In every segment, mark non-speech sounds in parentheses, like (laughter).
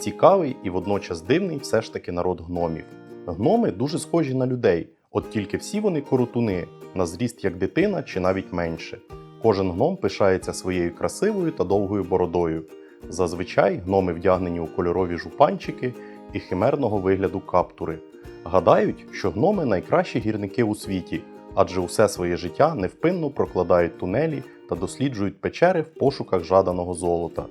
цікавий і водночас дивний все ж таки народ гномів. Гноми дуже схожі на людей, от тільки всі вони коротуни, на зріст як дитина чи навіть менше. Кожен гном пишається своєю красивою та довгою бородою. Зазвичай гноми вдягнені у кольорові жупанчики і химерного вигляду каптури. Гадають, що гноми найкращі гірники у світі, адже усе своє життя невпинно прокладають тунелі та досліджують печери в пошуках жаданого золота.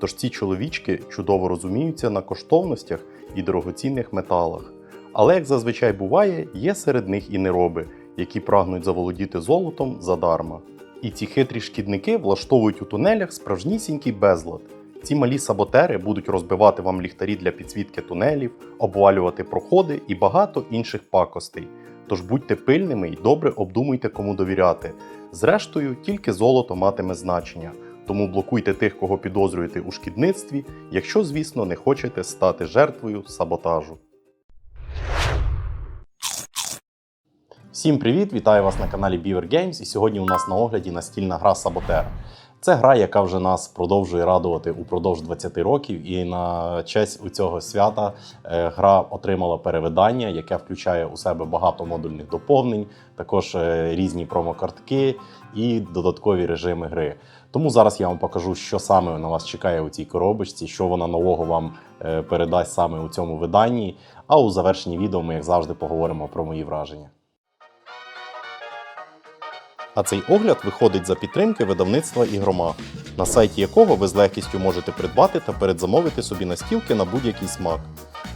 Тож ці чоловічки чудово розуміються на коштовностях і дорогоцінних металах. Але, як зазвичай буває, є серед них і нероби, які прагнуть заволодіти золотом задарма. І ці хитрі шкідники влаштовують у тунелях справжнісінький безлад. Ці малі саботери будуть розбивати вам ліхтарі для підсвітки тунелів, обвалювати проходи і багато інших пакостей. Тож будьте пильними і добре обдумуйте, кому довіряти. Зрештою, тільки золото матиме значення. Тому блокуйте тих, кого підозрюєте у шкідництві, якщо, звісно, не хочете стати жертвою саботажу. Всім привіт! Вітаю вас на каналі Beaver Games. І сьогодні у нас на огляді настільна гра Саботер. Це гра, яка вже нас продовжує радувати упродовж 20 років, і на честь у цього свята е, гра отримала перевидання, яке включає у себе багато модульних доповнень, також е, різні промокартки і додаткові режими гри. Тому зараз я вам покажу, що саме на вас чекає у цій коробочці, що вона нового вам е, передасть саме у цьому виданні. А у завершенні відео ми, як завжди, поговоримо про мої враження. А цей огляд виходить за підтримки видавництва Ігрома, на сайті якого ви з легкістю можете придбати та передзамовити собі настілки на будь-який смак.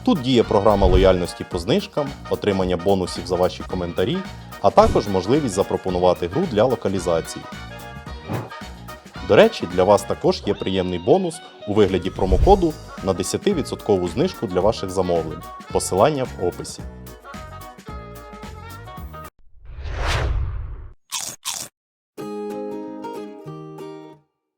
Тут діє програма лояльності по знижкам, отримання бонусів за ваші коментарі, а також можливість запропонувати гру для локалізації. До речі, для вас також є приємний бонус у вигляді промокоду на 10% знижку для ваших замовлень. Посилання в описі.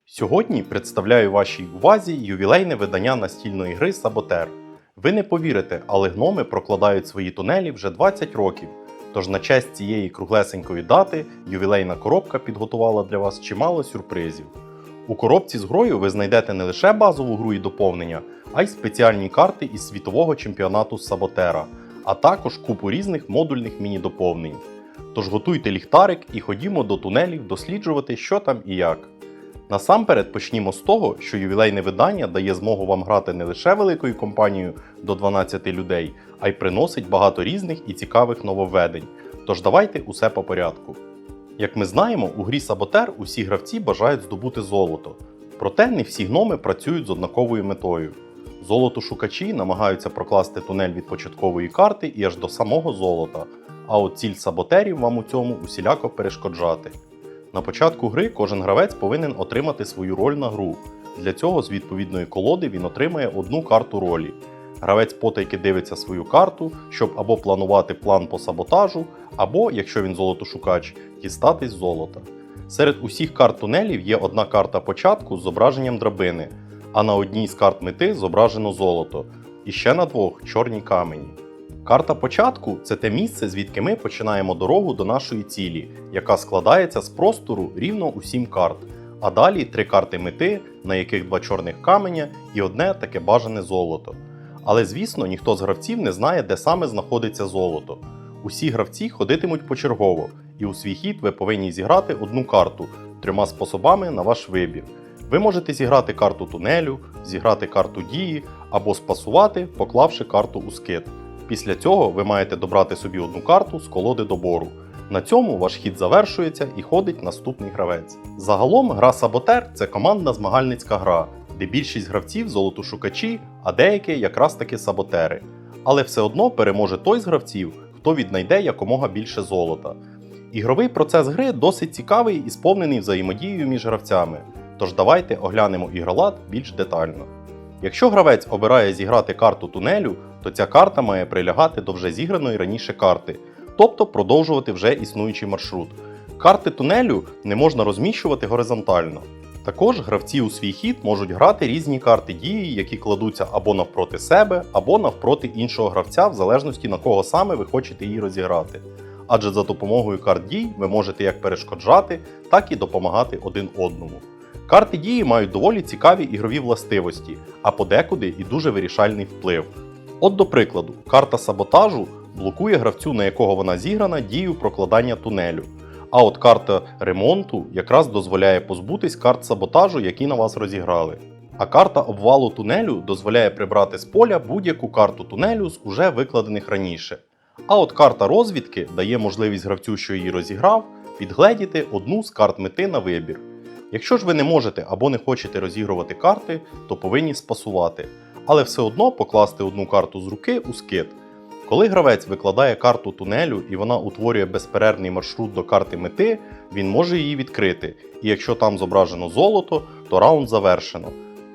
Сьогодні представляю вашій увазі ювілейне видання настільної гри Саботер. Ви не повірите, але гноми прокладають свої тунелі вже 20 років. Тож на честь цієї круглесенької дати ювілейна коробка підготувала для вас чимало сюрпризів. У коробці з грою ви знайдете не лише базову гру і доповнення, а й спеціальні карти із світового чемпіонату Саботера, а також купу різних модульних міні-доповнень. Тож готуйте ліхтарик і ходімо до тунелів досліджувати, що там і як. Насамперед почнімо з того, що ювілейне видання дає змогу вам грати не лише великою компанією до 12 людей, а й приносить багато різних і цікавих нововведень. Тож давайте усе по порядку. Як ми знаємо, у грі Саботер усі гравці бажають здобути золото. Проте не всі гноми працюють з однаковою метою. Золотошукачі намагаються прокласти тунель від початкової карти і аж до самого золота, а от ціль саботерів вам у цьому усіляко перешкоджати. На початку гри кожен гравець повинен отримати свою роль на гру. Для цього з відповідної колоди він отримає одну карту ролі. Гравець потайки дивиться свою карту, щоб або планувати план по саботажу, або, якщо він золотошукач, дістатись золота. Серед усіх карт тунелів є одна карта початку з зображенням драбини, а на одній з карт мети зображено золото, і ще на двох чорні камені. Карта початку це те місце, звідки ми починаємо дорогу до нашої цілі, яка складається з простору рівно у 7 карт. А далі три карти мети, на яких два чорних каменя і одне таке бажане золото. Але звісно, ніхто з гравців не знає, де саме знаходиться золото. Усі гравці ходитимуть почергово, і у свій хід ви повинні зіграти одну карту трьома способами на ваш вибір. Ви можете зіграти карту тунелю, зіграти карту дії або спасувати, поклавши карту у скид. Після цього ви маєте добрати собі одну карту з колоди добору. На цьому ваш хід завершується і ходить наступний гравець. Загалом гра Саботер це командна змагальницька гра, де більшість гравців золотошукачі, а деякі якраз таки саботери. Але все одно переможе той з гравців, хто віднайде якомога більше золота. Ігровий процес гри досить цікавий і сповнений взаємодією між гравцями. Тож давайте оглянемо ігролад більш детально. Якщо гравець обирає зіграти карту тунелю, то ця карта має прилягати до вже зіграної раніше карти, тобто продовжувати вже існуючий маршрут. Карти тунелю не можна розміщувати горизонтально. Також гравці у свій хід можуть грати різні карти дії, які кладуться або навпроти себе, або навпроти іншого гравця, в залежності на кого саме ви хочете її розіграти. Адже за допомогою карт дій ви можете як перешкоджати, так і допомагати один одному. Карти дії мають доволі цікаві ігрові властивості, а подекуди і дуже вирішальний вплив. От до прикладу, карта саботажу блокує гравцю, на якого вона зіграна, дію прокладання тунелю. А от карта ремонту якраз дозволяє позбутись карт саботажу, які на вас розіграли. А карта обвалу тунелю дозволяє прибрати з поля будь-яку карту тунелю з уже викладених раніше. А от карта розвідки дає можливість гравцю, що її розіграв, підгледіти одну з карт мети на вибір. Якщо ж ви не можете або не хочете розігрувати карти, то повинні спасувати, але все одно покласти одну карту з руки у скид. Коли гравець викладає карту тунелю і вона утворює безперервний маршрут до карти мети, він може її відкрити, і якщо там зображено золото, то раунд завершено.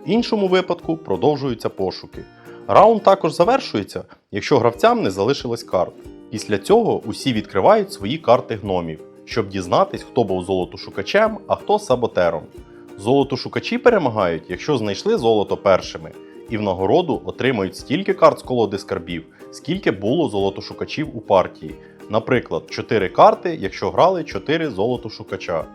В іншому випадку продовжуються пошуки. Раунд також завершується, якщо гравцям не залишилось карт. Після цього усі відкривають свої карти гномів, щоб дізнатись, хто був золотошукачем, а хто саботером. Золотошукачі перемагають, якщо знайшли золото першими, і в нагороду отримають стільки карт з колоди скарбів, скільки було золотошукачів у партії. Наприклад, 4 карти, якщо грали 4 золотошукача.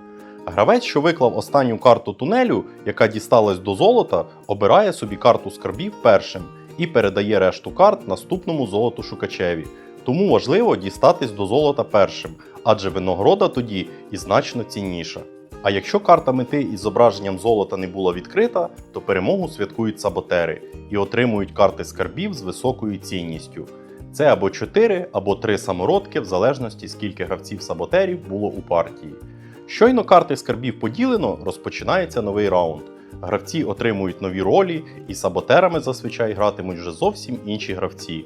Гравець, що виклав останню карту тунелю, яка дісталась до золота, обирає собі карту скарбів першим і передає решту карт наступному золотошукачеві. Тому важливо дістатись до золота першим, адже винагорода тоді і значно цінніша. А якщо карта мети із зображенням золота не була відкрита, то перемогу святкують саботери і отримують карти скарбів з високою цінністю. Це або 4, або 3 самородки, в залежності скільки гравців саботерів було у партії. Щойно карти скарбів поділено, розпочинається новий раунд. Гравці отримують нові ролі, і саботерами зазвичай гратимуть вже зовсім інші гравці.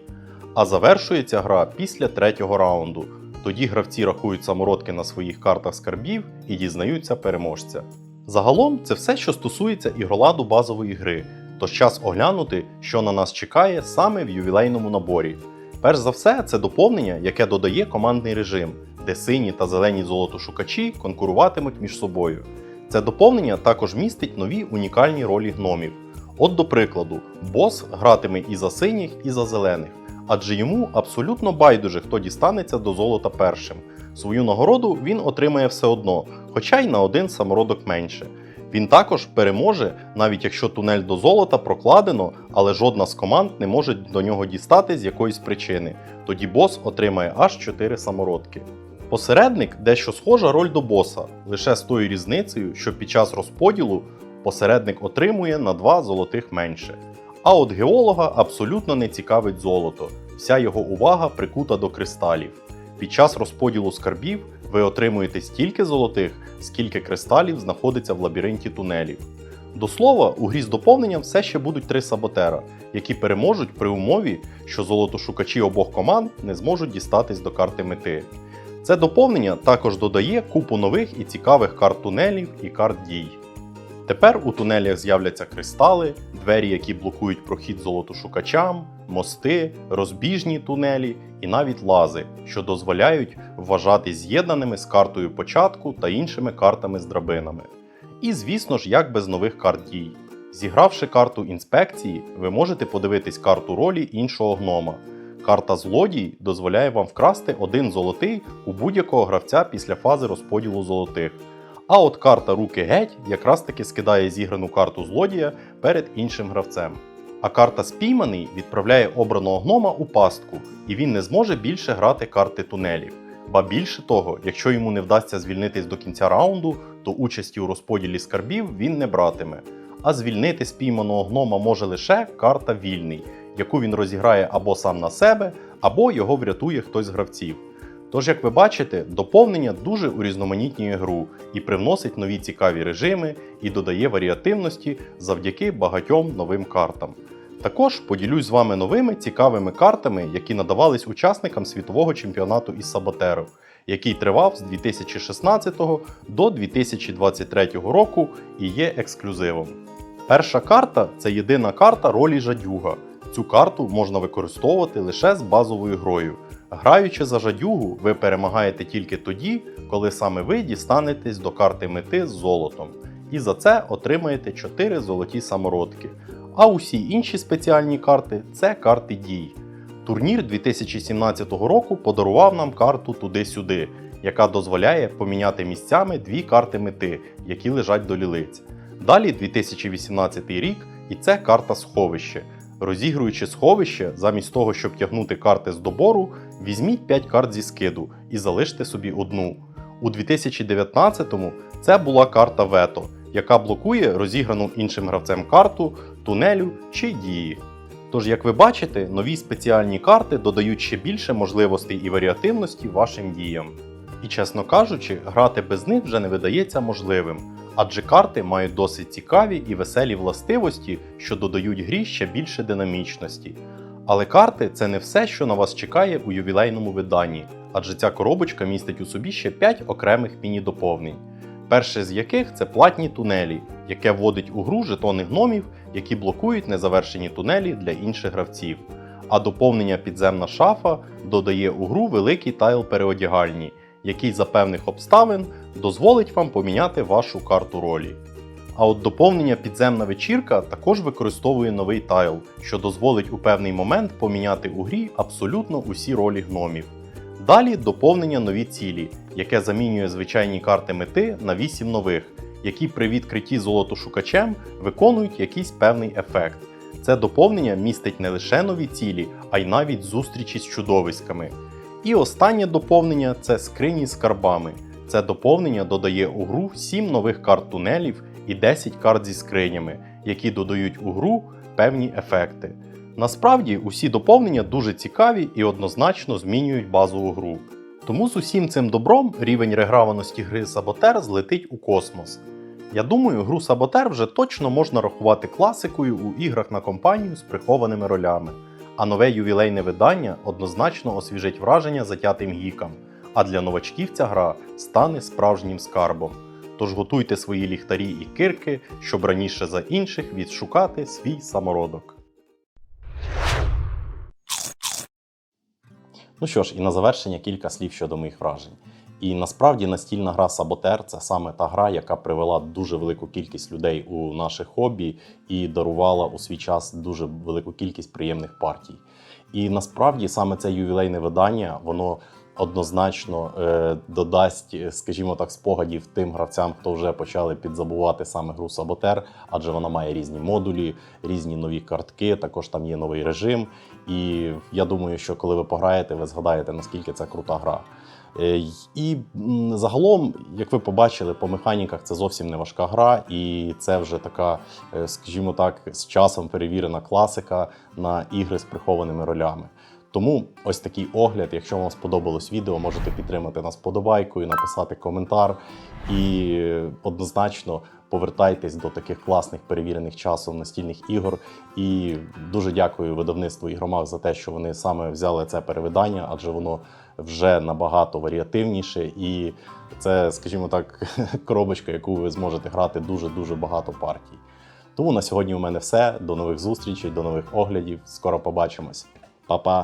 А завершується гра після третього раунду. Тоді гравці рахують самородки на своїх картах скарбів і дізнаються переможця. Загалом це все, що стосується ігроладу базової гри, тож час оглянути, що на нас чекає саме в ювілейному наборі. Перш за все, це доповнення, яке додає командний режим, де сині та зелені золотошукачі конкуруватимуть між собою. Це доповнення також містить нові унікальні ролі гномів. От до прикладу, бос гратиме і за синіх, і за зелених, адже йому абсолютно байдуже, хто дістанеться до золота першим. Свою нагороду він отримає все одно, хоча й на один самородок менше. Він також переможе, навіть якщо тунель до золота прокладено, але жодна з команд не може до нього дістати з якоїсь причини. Тоді бос отримає аж 4 самородки. Посередник дещо схожа роль до боса, лише з тою різницею, що під час розподілу посередник отримує на 2 золотих менше. А от геолога абсолютно не цікавить золото, вся його увага прикута до кристалів. Під час розподілу скарбів ви отримуєте стільки золотих, скільки кристалів знаходиться в лабіринті тунелів. До слова, у грі з доповненням все ще будуть три саботера, які переможуть при умові, що золотошукачі обох команд не зможуть дістатись до карти мети. Це доповнення також додає купу нових і цікавих карт тунелів і карт дій. Тепер у тунелях з'являться кристали, двері, які блокують прохід золотошукачам, мости, розбіжні тунелі і навіть лази, що дозволяють вважати з'єднаними з картою початку та іншими картами з драбинами. І звісно ж, як без нових карт дій. Зігравши карту інспекції, ви можете подивитись карту ролі іншого гнома. Карта злодій дозволяє вам вкрасти один золотий у будь-якого гравця після фази розподілу золотих. А от карта руки геть якраз таки скидає зіграну карту злодія перед іншим гравцем. А карта спійманий відправляє обраного гнома у пастку, і він не зможе більше грати карти тунелів. Ба більше того, якщо йому не вдасться звільнитись до кінця раунду, то участі у розподілі скарбів він не братиме. А звільнити спійманого гнома може лише карта вільний, яку він розіграє або сам на себе, або його врятує хтось з гравців. Тож, як ви бачите, доповнення дуже урізноманітнює гру і привносить нові цікаві режими і додає варіативності завдяки багатьом новим картам. Також поділюсь з вами новими цікавими картами, які надавались учасникам світового чемпіонату із Саботеру, який тривав з 2016 до 2023 року і є ексклюзивом. Перша карта це єдина карта ролі жадюга. Цю карту можна використовувати лише з базовою грою. Граючи за жадюгу, ви перемагаєте тільки тоді, коли саме ви дістанетесь до карти мети з золотом, і за це отримаєте 4 золоті самородки. А усі інші спеціальні карти це карти дій. Турнір 2017 року подарував нам карту туди-сюди, яка дозволяє поміняти місцями дві карти мети, які лежать до лілиць. Далі 2018 рік, і це карта сховище. Розігруючи сховище, замість того, щоб тягнути карти з добору, візьміть 5 карт зі скиду і залиште собі одну. У 2019-му це була карта вето, яка блокує розіграну іншим гравцем карту, тунелю чи дії. Тож, як ви бачите, нові спеціальні карти додають ще більше можливостей і варіативності вашим діям. І чесно кажучи, грати без них вже не видається можливим, адже карти мають досить цікаві і веселі властивості, що додають грі ще більше динамічності. Але карти це не все, що на вас чекає у ювілейному виданні, адже ця коробочка містить у собі ще 5 окремих міні-доповнень. Перше з яких це платні тунелі, яке вводить у гру жетони гномів, які блокують незавершені тунелі для інших гравців. А доповнення підземна шафа додає у гру великий тайл переодягальні, який за певних обставин дозволить вам поміняти вашу карту ролі. А от доповнення підземна вечірка також використовує новий тайл, що дозволить у певний момент поміняти у грі абсолютно усі ролі гномів. Далі доповнення нові цілі, яке замінює звичайні карти мети на 8 нових, які при відкритті золотошукачем виконують якийсь певний ефект. Це доповнення містить не лише нові цілі, а й навіть зустрічі з чудовиськами. І останнє доповнення це скрині з карбами. Це доповнення додає у гру 7 нових карт тунелів і 10 карт зі скринями, які додають у гру певні ефекти. Насправді усі доповнення дуже цікаві і однозначно змінюють базову гру. Тому з усім цим добром рівень реграваності гри Саботер злетить у космос. Я думаю, гру Саботер вже точно можна рахувати класикою у іграх на компанію з прихованими ролями, а нове ювілейне видання однозначно освіжить враження затятим гікам, а для новачків ця гра стане справжнім скарбом. Тож готуйте свої ліхтарі і кирки, щоб раніше за інших відшукати свій самородок. Ну що ж, і на завершення кілька слів щодо моїх вражень. І насправді настільна гра Саботер це саме та гра, яка привела дуже велику кількість людей у наше хобі і дарувала у свій час дуже велику кількість приємних партій. І насправді саме це ювілейне видання, воно однозначно е, додасть, е, скажімо так, спогадів тим гравцям, хто вже почали підзабувати саме гру Саботер, адже вона має різні модулі, різні нові картки. Також там є новий режим. І я думаю, що коли ви пограєте, ви згадаєте наскільки це крута гра. Е, І загалом, як ви побачили, по механіках це зовсім не важка гра, і це вже така, е, скажімо так, з часом перевірена класика на ігри з прихованими ролями. Тому ось такий огляд. Якщо вам сподобалось відео, можете підтримати нас подобайкою, написати коментар і однозначно повертайтесь до таких класних перевірених часом настільних ігор. І дуже дякую видавництву ігромах за те, що вони саме взяли це перевидання, адже воно вже набагато варіативніше, і це, скажімо так, (laughs) коробочка, яку ви зможете грати дуже дуже багато партій. Тому на сьогодні у мене все. До нових зустрічей, до нових оглядів. Скоро побачимось. Па-па.